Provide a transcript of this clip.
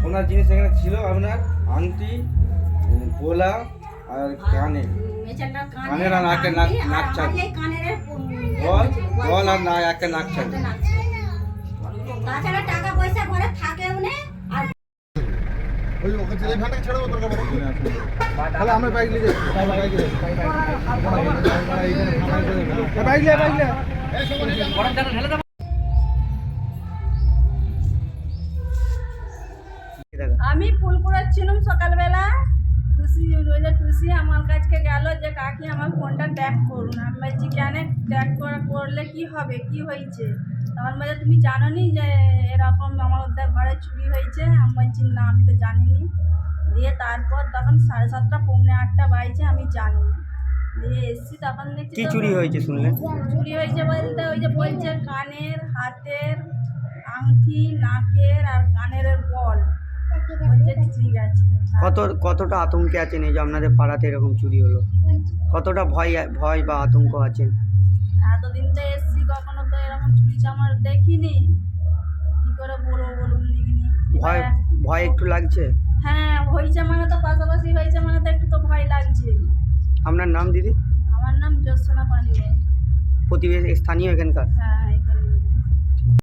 সোনার জিনিস এখানে ছিল আপনার আংটি পোলা আর কানে। কানের আর নাকের নাক- নাক। এই কানের বল বল আর না একটা নাক ছাড়বে তাছাড়া টাকা পয়সা ঘরে থাকেও না আর ওই ওকে ছেলে ভাটা ছেড়ে তোর কাছে। তাহলে আমরা বাইক নিয়ে বাইক নিয়ে বাইক নিয়ে বাইক নিয়ে। আমি ফুল কুড়াচ্ছিলাম সকালবেলা। টুসি ওই যে টুসি আমার কাছকে গেল যে কাকি আমার ফোনটা ট্যাপ করুন। আমি বলছি কেন করা করলে কি হবে? কি হয়েছে? তখন বলছে তুমি জানো নি যে এরকম আমার ওদের ঘরে চুরি হয়েছে? আমি বলছি না আমি তো জানিনি। দিয়ে তারপর তখন সাড়ে সাতটা পৌনে আটটা বাইছে আমি জানি। দিয়ে এসছি তখন দেখছি কি চুরি হয়েছে শুনলেন চুরি হয়েছে বলতে ওই যে বলছে কানের হাতের আংটি নাকের আর কানের বল বলছে ঠিক আছে কত কতটা আতঙ্কে আছেন? এই যে আপনাদের পাড়াতে এরকম চুরি হলো। কতটা ভয় ভয় বা আতঙ্ক আছেন? এতদিন তো এসছি কখনো তো এরকম চুরি চামার দেখিনি। কি করে বলব বলুন ভয় ভয় একটু লাগছে? হ্যাঁ হয়েছে মানে তো পাশাপাশি হয়েছে মানে তো একটু তো ভয় লাগছে। আপনার নাম দিদি? আমার নাম জ্যোৎসনা পান্ডে প্রতিবেশী স্থানীয় এখানকার? হ্যাঁ এখানে।